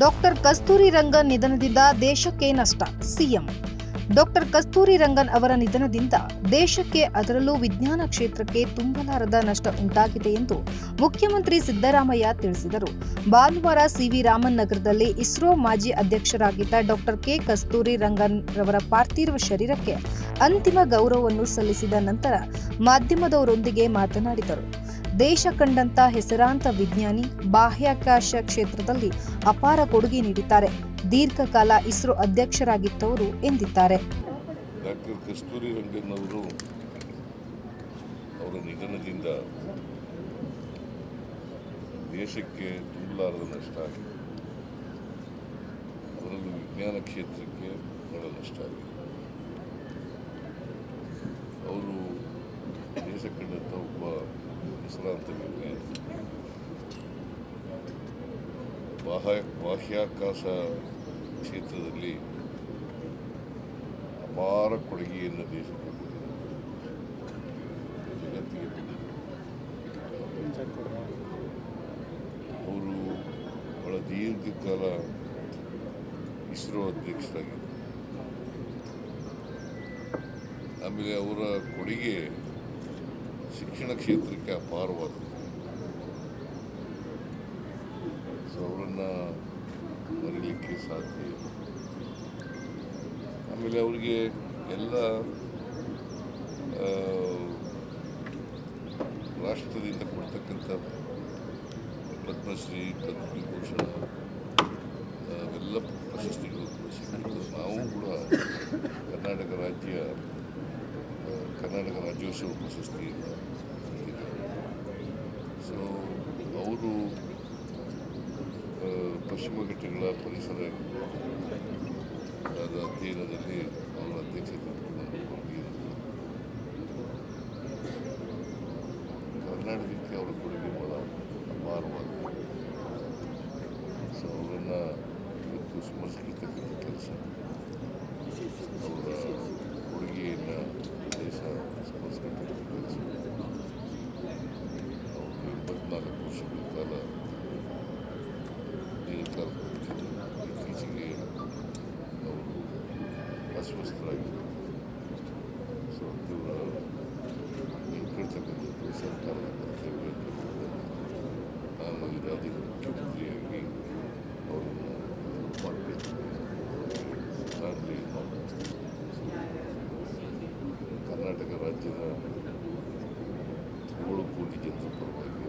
Doctor Kasturi Rangan ನಿಧನದಿಂದ ದೇಶಕ್ಕೆ ನಷ್ಟ, ಸಿಎಂ. ಡಾಕ್ಟರ್ ಕಸ್ತೂರಿ ರಂಗನ್ ಅವರ ನಿಧನದಿಂದ ದೇಶಕ್ಕೆ ಅದರಲ್ಲೂ ವಿಜ್ಞಾನ ಕ್ಷೇತ್ರಕ್ಕೆ ತುಂಬಲಾರದ ನಷ್ಟ ಉಂಟಾಗಿದೆ ಎಂದು ಮುಖ್ಯಮಂತ್ರಿ ಸಿದ್ದರಾಮಯ್ಯ ತಿಳಿಸಿದರು. ಭಾನುವಾರ ಸಿವಿ ರಾಮನ್ ನಗರದಲ್ಲಿ ಇಸ್ರೋ ಮಾಜಿ ಅಧ್ಯಕ್ಷರಾಗಿದ್ದ ಡಾಕ್ಟರ್ ಕೆ. ಕಸ್ತೂರಿ ರಂಗನ್ ರವರ ಪಾರ್ಥಿವ ಶರೀರಕ್ಕೆ ಅಂತಿಮ ಗೌರವವನ್ನು ಸಲ್ಲಿಸಿದ ನಂತರ ಮಾಧ್ಯಮದವರೊಂದಿಗೆ ಮಾತನಾಡಿದರು. ದೇಶ ಕಂಡಂತ ಹೆಸರಾಂತ ವಿಜ್ಞಾನಿ, ಬಾಹ್ಯಾಕಾಶ ಕ್ಷೇತ್ರದಲ್ಲಿ ಅಪಾರ ಕೊಡುಗೆ ನೀಡಿದ್ದಾರೆ. ದೀರ್ಘಕಾಲ ಇಸ್ರೋ ಅಧ್ಯಕ್ಷರಾಗಿದ್ದವರು ಎಂದಿದ್ದಾರೆ. ಡಾಕ್ಟರ್ ಕಸ್ತೂರಿ ರಂಗನ್ ಅವರು ಅವರ ನಿಧನದಿಂದ ದೇಶಕ್ಕೆ ತುಂಬಲಾರದ ನಷ್ಟ ಆಗಿದೆ. ಅದರಲ್ಲೂ ವಿಜ್ಞಾನ ಕ್ಷೇತ್ರಕ್ಕೆ ಬಹಳ ನಷ್ಟ ಆಗಿದೆ. ಅವರು ದೇಶ ಕಂಡಂಥ ಒಬ್ಬ ಅಂತ ಬಾಹ್ಯ ಬಾಹ್ಯಾಕಾಶ ಕ್ಷೇತ್ರದಲ್ಲಿ ಅಪಾರ ಕೊಡುಗೆಯನ್ನು ದೇಶಕ್ಕೆ ಜಗತ್ತಿಗೆ ಅವರು ಬಹಳ ದೀರ್ಘಕಾಲ ಇಸ್ರೋ ಅಧ್ಯಕ್ಷರಾಗಿದ್ದರು ಆಮೇಲೆ ಅವರ ಕೊಡುಗೆ ಶಿಕ್ಷಣ ಕ್ಷೇತ್ರಕ್ಕೆ ಅಪಾರವಾದದ್ದು. ಸೊ ಅವರನ್ನು ಮರೀಲಿಕ್ಕೆ ಸಾಧ್ಯ ಇಲ್ಲ. ಆಮೇಲೆ ಅವರಿಗೆ ಎಲ್ಲ ರಾಷ್ಟ್ರದಿಂದ ಕೊಡ್ತಕ್ಕಂಥ ಪದ್ಮಶ್ರೀ, ಪದ್ಮವಿಭೂಷಣ ಅವೆಲ್ಲ ಪ್ರಶಸ್ತಿಗಳು ಸಿಕ್ಕಿದ್ದು. ನಾವು ಕೂಡ ಕರ್ನಾಟಕ ರಾಜ್ಯ ಕರ್ನಾಟಕ ರಾಜ್ಯೋತ್ಸವ ಪ್ರಶಸ್ತಿಯನ್ನು ಸಿಕ್ಕಿದ್ದಾರೆ ಸೊ ಅವರು ಪಶ್ಚಿಮ ಘಟ್ಟಗಳ ಪರಿಸರ ಅಧ್ಯಯನದಲ್ಲಿ ಅವರ ಅಧ್ಯಕ್ಷತೆ ಕರ್ನಾಟಕಕ್ಕೆ ಅವರ ಕೊಡುಗೆ ಬಹಳ ಅಪಾರವಾಗಿದೆ ಸೊ, ಅವರನ್ನು ಇವತ್ತು ಸ್ಮರಿಸತಕ್ಕಂಥ ಕೆಲಸ ಅವರ ಕೊಡುಗೆಯನ್ನು ದೇಶ ಸ್ಮರಿಸತಕ್ಕಂಥ ಕೆಲಸ ಅವರು ವರ್ಷಗಳ ಕಾಲ ದೀರ್ಘಕಾಲ ಬದುಕಿದ್ರು ಇತ್ತೀಚೆಗೆ ಅವರು ಅಸ್ವಸ್ಥರಾಗಿದ್ದರು ಸೊ ಇವರ ಕೇಳ್ತಕ್ಕಂಥದ್ದು ಸರ್ಕಾರದ ಕರ್ತವ್ಯ ನಾನು ರಾಜ್ಯದ ಮುಖ್ಯಮಂತ್ರಿಯಾಗಿ ಅವರನ್ನು ಮಾಡಬೇಕು ಆಗಲಿ ಕರ್ನಾಟಕ ರಾಜ್ಯದ ಏಳು ಕೋಟಿ ಜನರ ಪರವಾಗಿ